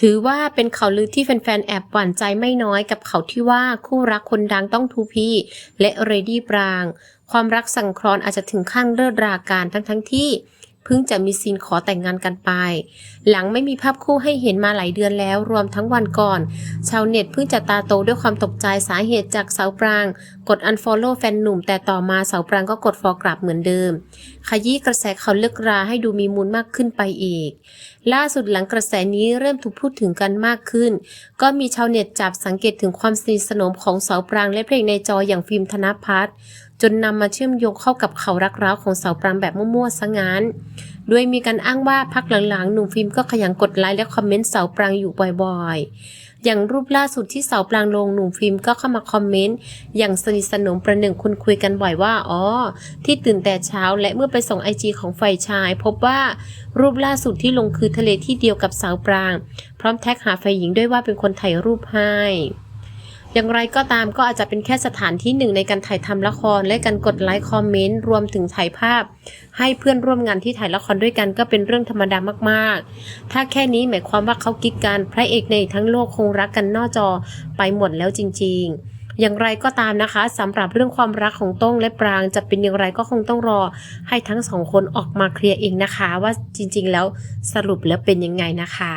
ถือว่าเป็นข่าวลือที่แฟนๆ แอบหวั่นใจไม่น้อยกับเขาที่ว่าคู่รักคนดังต้องทูพีและเรดี้ปราง ความรักสั่งคลอนอาจจะถึงขั้นเลิศราการทั้งๆที่ เพิ่งจะมีซีนขอแต่งงานกันไป หลังไม่มีภาพคู่ให้เห็นมาหลายเดือนแล้วรวมทั้งวันก่อน ชาวเน็ตเพิ่งจะตาโตด้วยความตกใจสาเหตุจากสาวปราง กด unfollow แฟนหนุ่ม แต่ต่อมาสาวปรางก็กด for กลับเหมือนเดิม ขยี้กระแสเขาเลิกราให้ดูมีมูลมากขึ้นไปอีก ล่าสุดหลังกระแสนี้เริ่มถูกพูดถึงกันมากขึ้น ก็มีชาวเน็ตจับสังเกตถึงความสนิทสนมของสาวปรางและเพลงในจออย่างฟิล์มธนพัฒน์ จนนำมาเชื่อมโยงเข้ากับเขารักร้าวของสาวปรางแบบมั่วๆซะงั้นโดยมีการอ้างว่าพักหลังๆ หนุ่มฟิล์มก็ขยันกดไลค์และคอมเมนต์สาวปรางอยู่บ่อยๆ อย่างรูปล่าสุดที่สาวปรางลงหนุ่มฟิล์มก็เข้ามาคอมเมนต์อย่างสนิทสนมประหนึ่งคุณคุยกันบ่อยว่าอ๋อที่ตื่นแต่เช้าและเมื่อไปส่งไอจีของฝ่ายชาย พบว่ารูปล่าสุดที่ลงคือทะเลที่เดียวกับสาวปราง พร้อมแท็กหาฝ่ายหญิงด้วยว่าเป็นคนถ่ายรูปให้ อย่างไรก็ตามก็อาจจะเป็นแค่สถานที่หนึ่งในการถ่ายทำละคร และการกดไลค์คอมเมนต์รวมถึงถ่ายภาพ ให้เพื่อนร่วมงานที่ถ่ายละครด้วยกันก็เป็นเรื่องธรรมดามากๆ ถ้าแค่นี้หมายความว่าเขากิ๊กกันพระเอกในทั้งโลกคงรักกันนอกจอไปหมดแล้วจริง ๆอย่างไรก็ตามนะคะสำหรับเรื่องความรักของต้งและปรางจะเป็นอย่างไรก็คงต้องรอให้ทั้งสองคนออกมาเคลียร์เองนะคะ ว่าจริงๆแล้วสรุปแล้วเป็นยังไงนะคะ